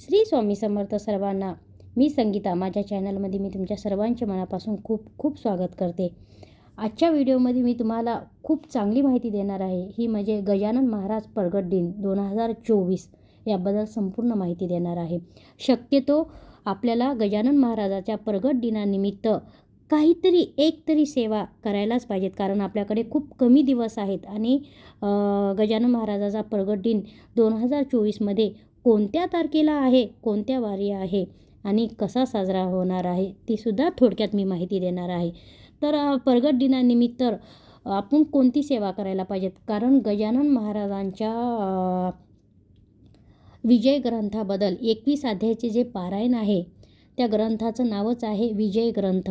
श्री स्वामी समर्थ सर्वांना मी संगीता. माझ्या चॅनलमध्ये मी तुमच्या सर्वांचे मनापासून खूप खूप स्वागत करते. आजच्या व्हिडिओमध्ये मी तुम्हाला खूप चांगली माहिती देणार आहे. ही म्हणजे गजानन महाराज प्रगट दिन दोन हजार चोवीस याबद्दल संपूर्ण माहिती देणार आहे. शक्यतो आपल्याला गजानन महाराजाच्या प्रगट दिनानिमित्त काहीतरी एक तरी सेवा करायलाच पाहिजेत. कारण आपल्याकडे खूप कमी दिवस आहेत आणि गजानन महाराजाचा प्रगट दिन दोन हजार चोवीसमध्ये कोणत्या तारखेला आहे कोणत्या वारी आहे आणि कसा साजरा होणार आहे तीसुद्धा थोडक्यात मी माहिती देणार आहे. तर प्रगट दिनानिमित्त आपण कोणती सेवा करायला पाहिजेत? कारण गजानन महाराजांच्या विजय ग्रंथाबद्दल एकवीस अध्यायाचे जे पारायण आहे त्या ग्रंथाचं नावच आहे विजय ग्रंथ.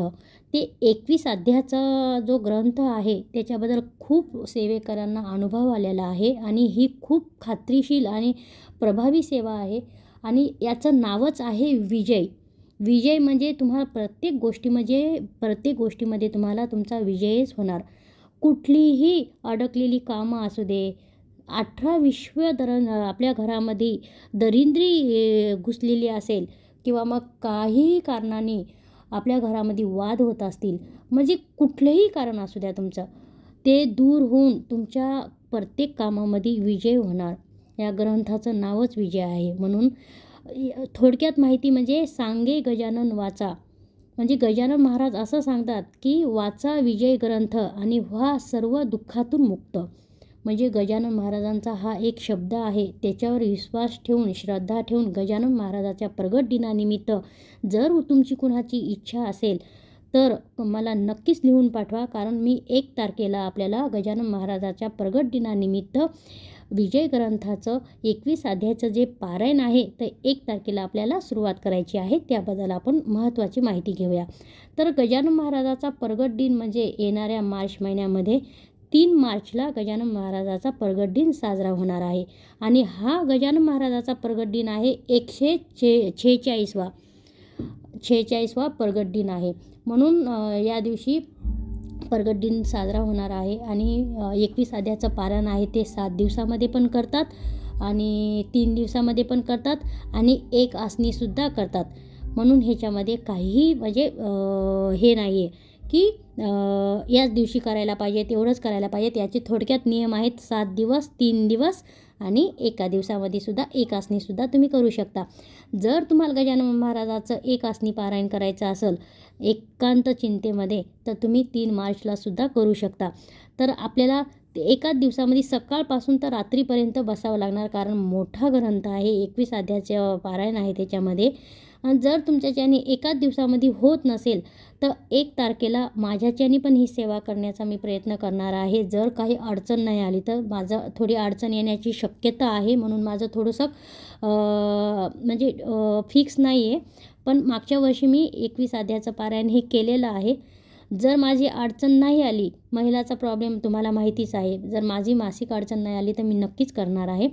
ते एकवीस अध्यायाचा जो ग्रंथ आहे त्याच्याबद्दल खूप सेवेकरांना अनुभव आलेला आहे आणि ही खूप खात्रीशील आणि प्रभावी सेवा आहे. आणि याचं नावच आहे विजय. विजय म्हणजे तुम्हाला प्रत्येक गोष्टी म्हणजे प्रत्येक गोष्टीमध्ये तुम्हाला तुमचा विजयच होणार. कुठलीही अडकलेली कामं असू दे अठरा विश्व दर आपल्या घरामध्ये दरिंद्री घुसलेली असेल किंवा मग काहीही कारणाने आपल्या घरामध्ये वाद होत असतील म्हणजे कुठलंही कारण असू द्या तुमचं ते दूर होऊन तुमच्या प्रत्येक कामामध्ये विजय होणार. या ग्रंथाचं नावच विजय आहे. म्हणून थोडक्यात माहिती म्हणजे सांगे गजानन वाचा. म्हणजे गजानन महाराज असं सांगतात की वाचा विजय ग्रंथ आणि व्हा सर्व दुःखातून मुक्त. म्हणजे गजानन महाराजांचा हा एक शब्द आहे. त्याच्यावर विश्वास ठेवून श्रद्धा ठेवून गजानन महाराजाच्या प्रगट दिनानिमित्त जर तुमची कुणाची इच्छा असेल तर मला नक्कीच लिहून पाठवा. कारण मी एक तारखेला आपल्याला गजानन महाराजाच्या प्रगट दिनानिमित्त विजय ग्रंथाचं एकवीस अध्यायाचं जे पारायण आहे तर एक तारखेला आपल्याला सुरुवात करायची आहे. त्याबद्दल आपण महत्त्वाची माहिती घेऊया. तर गजानन महाराजाचा प्रगट दिन म्हणजे येणाऱ्या मार्च महिन्यामध्ये तीन मार्चला गजानन महाराजाचा प्रगट दिन साजरा होणार आहे. आणि हा गजानन महाराजाचा प्रगट दिन आहे एकशे छे छेचाळीसवा छेचाळीसवा प्रगट दिन आहे. म्हणून या दिवशी प्रगट दिन साजरा होणार आहे आणि एकवीस आध्याचं पारण आहे ते सात दिवसामध्ये पण करतात आणि तीन दिवसामध्ये पण करतात आणि एक आसनीसुद्धा करतात. म्हणून ह्याच्यामध्ये काहीही म्हणजे हे नाही आहे की याच दिवशी करायला पाहिजे तेवढंच करायला पाहिजे. याचे थोडक्यात नियम आहेत सात दिवस तीन दिवस आणि एका दिवसामध्ये सुद्धा एक आसनीसुद्धा तुम्ही करू शकता. जर तुम्हाला गजानन महाराजाचं एक आसनी पारायण करायचं असेल एकांत चिंतेमध्ये तर तुम्ही तीन मार्चला सुद्धा करू शकता. तर आपल्याला ते एकाच दिवसामध्ये सकाळपासून तर रात्रीपर्यंत बसावं लागणार कारण मोठा ग्रंथ आहे एकवीस अध्यायाचे पारायण आहे त्याच्यामध्ये. जर तुमच्याच्याने एकाच दिवसामध्ये होत नसेल तर एक तारखेला माझ्याच्याने पण ही सेवा करण्याचा मी प्रयत्न करणार आहे. जर काही अडचण नाही आली तर माझं थोडी अडचण येण्याची शक्यता आहे म्हणून माझं थोडंसं म्हणजे फिक्स नाही आहे पण मागच्या वर्षी मी एकवीस अध्यायाचं पारायण हे केलेलं आहे. जर माझी अडचण नाही आली महिलाचा प्रॉब्लेम तुम्हाला माहितीच आहे. जर माझी मासिक अडचण नाही आली तर मी नक्कीच करणार आहे.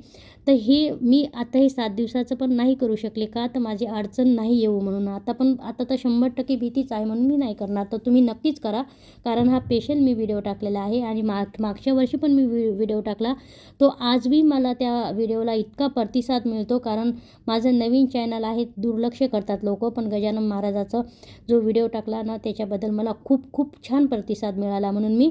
तर हे मी आता हे सात दिवसाचं पण नाही करू शकले का? तर माझी अडचण नाही येऊ म्हणून. आता पण आता तर शंभर टक्के भीतीच आहे म्हणून मी नाही करणार. तर तुम्ही नक्कीच करा. कारण हा पेशल मी व्हिडिओ टाकलेला आहे आणि माग मागच्या वर्षी पण मी व्हिडिओ टाकला. तो आज बी मला त्या व्हिडिओला इतका प्रतिसाद मिळतो. कारण माझं नवीन चॅनल आहे दुर्लक्ष करतात लोक. पण गजानन महाराजाचं जो व्हिडिओ टाकला ना त्याच्याबद्दल मला खूप खूप छान प्रतिसाद मिळाला म्हणून मी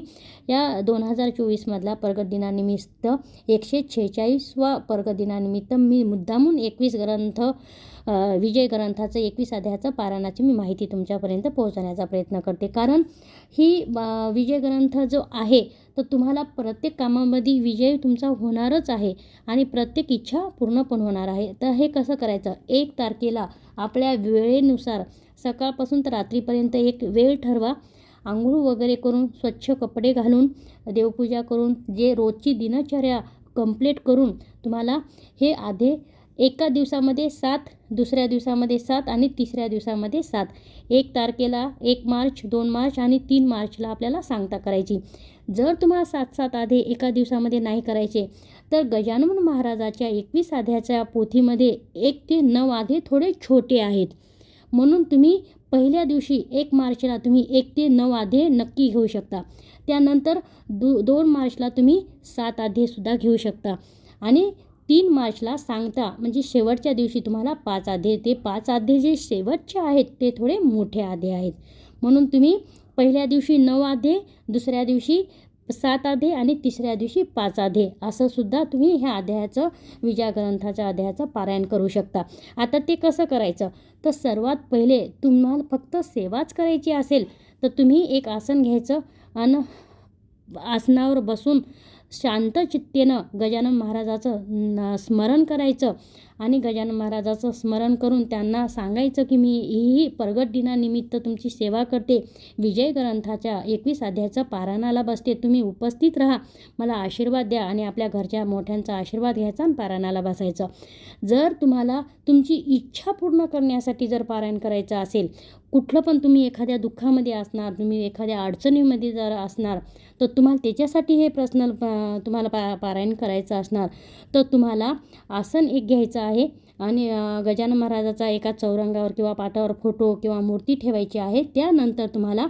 या दोन हजार चोवीसमधला परगतदिनानिमित्त एकशे छेचाळीसवा प्रगट दिनानिमित्त मी मुद्दामून एकवीस ग्रंथ विजय ग्रंथाचं एकवीस अध्यायाचं पारायणाची मी माहिती तुमच्यापर्यंत पोहोचवण्याचा प्रयत्न करते. कारण ही विजय ग्रंथ जो आहे तर तुम्हाला प्रत्येक कामामध्ये विजय तुमचा होणारच आहे आणि प्रत्येक इच्छा पूर्ण पण होणार आहे. तर हे कसं करायचं? एक तारखेला आपल्या वेळेनुसार सकाळपासून तर रात्रीपर्यंत एक वेळ ठरवा. आंघोळ वगैरे करून स्वच्छ कपडे घालून देवपूजा करून जे रोजची दिनचर्या कंप्लीट करून तुम्हाला हे आधे एका दिवसामध्ये सात दुसऱ्या दिवसामध्ये सात आणि तिसऱ्या दिवसामध्ये सात. एक तारखेला एक मार्च दोन मार्च आणि तीन मार्चला आपल्याला सांगता करायची. जर तुम्हाला सात सात आधे एका दिवसामध्ये नाही करायचे तर गजानन महाराजाच्या एकवीस आध्याच्या पोथीमध्ये एक ते नऊ आधे थोडे छोटे आहेत. म्हणून तुम्ही पहिल्या दिवशी एक मार्चला तुम्ही एक ते नऊ आधे नक्की घेऊ शकता. त्यानंतर दो दोन मार्चला तुम्ही सात आधेसुद्धा घेऊ शकता. आणि तीन मार्चला सांगता म्हणजे शेवटच्या दिवशी तुम्हाला पाच आधे ते पाच आधे जे शेवटचे आहेत ते थोडे मोठे आधे आहेत. म्हणून तुम्ही पहिल्या दिवशी नऊ आधे दुसऱ्या दिवशी सात आधे आणि तिसऱ्या दिवशी पाच आधे. असं सुद्धा तुम्ही ह्या अध्यायाचं विजया ग्रंथाच्या अध्यायाचं पारायण करू शकता. आता ते कसं करायचं? तर सर्वात पहिले तुम्हाला फक्त सेवाच करायची असेल तर तुम्ही एक आसन घ्यायचं आणि आसनावर बसून शांत चित्तेनं गजानन महाराजाचं स्मरण करायचं. आणि गजानन महाराजाचं स्मरण करून त्यांना सांगायचं की मी ही प्रगट दिनानिमित्त तुमची सेवा करते. विजय ग्रंथाच्या एकवीस अध्यायाचं पारायणाला बसते. तुम्ही उपस्थित राहा. मला आशीर्वाद द्या आणि आपल्या घरच्या मोठ्यांचा आशीर्वाद घ्यायचा आणि पारायणाला बसायचं. जर तुम्हाला तुमची इच्छा पूर्ण करण्यासाठी जर पारायण करायचं असेल कुठलं पण तुम्ही एखाद्या दुःखामध्ये असणार तुम्ही एखाद्या अडचणीमध्ये जर असणार तर तुम्हाला त्याच्यासाठी हे प्रश्न तुम्हाला पा पारायण करायचं असणार. तर तुम्हाला आसन एक घ्यायचं आहे आणि गजानन महाराजाचा एका चौरंगावर किंवा पाटावर फोटो किंवा मूर्ती ठेवायची आहे. त्यानंतर तुम्हाला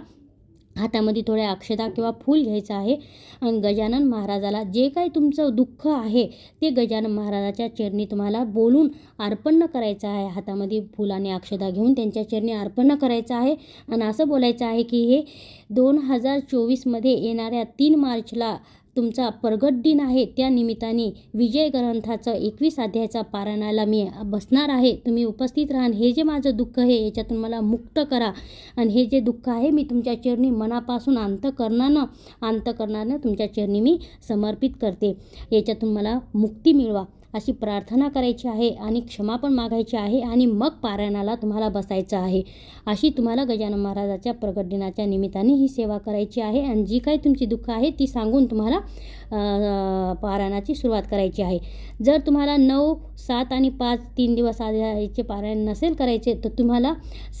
हातामध्ये थोड्या अक्षता किंवा फूल घ्यायचं आहे आणि गजानन महाराजाला जे काही तुमचं दुःख आहे ते गजानन महाराजाच्या चरणी तुम्हाला बोलून अर्पण करायचं आहे. हातामध्ये फूल आणि अक्षता घेऊन त्यांच्या चरणी अर्पण करायचं आहे आणि असं बोलायचं आहे की हे दोन हजार चोवीसमध्ये येणाऱ्या तीन मार्चला तुमचा प्रगट दिन आहे त्या निमित्ताने विजय ग्रंथाचं एकवीस अध्यायाचा पारायणाला मी बसणार आहे. तुम्ही उपस्थित राहा हे जे माझं दुःख आहे याच्यातून मला मुक्त करा. आणि हे जे दुःख आहे मी तुमच्या चरणी मनापासून अंतकरणानं अंतकरणानं तुमच्या चरणी मी समर्पित करते. याच्यातून मला मुक्ती मिळवा. अशी प्रार्थना करायची आहे आणि क्षमा पण मागायची आहे आणि मग पारायणाला तुम्हाला बसायचं आहे. अशी तुम्हाला गजानन महाराजाच्या प्रगट दिनाच्या निमित्ताने ही सेवा करायची आहे आणि जी काही तुमची दुःख आहे ती सांगून तुम्हाला पारायणाची सुरुवात करायची आहे. जर तुम्हाला नऊ सात आणि पाच तीन दिवस आधीचे पारायण नसेल करायचे तर तुम्हाला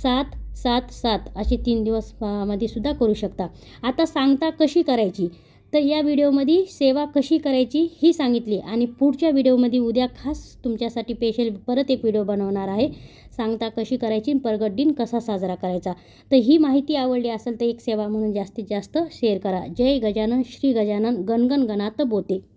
सात सात सात असे तीन दिवसमध्ये सुद्धा करू शकता. आता सांगता कशी करायची? तर या व्हिडिओमध्ये सेवा कशी करायची ही सांगितली आणि पुढच्या व्हिडिओमध्ये उद्या खास तुमच्यासाठी स्पेशल परत एक व्हिडिओ बनवणार आहे. सांगता कशी करायची आणि प्रगट दिन कसा साजरा करायचा. तर ही माहिती आवडली असेल तर एक सेवा म्हणून जास्तीत जास्त शेअर करा. जय गजानन श्री गजानन गणगण गणात बोते.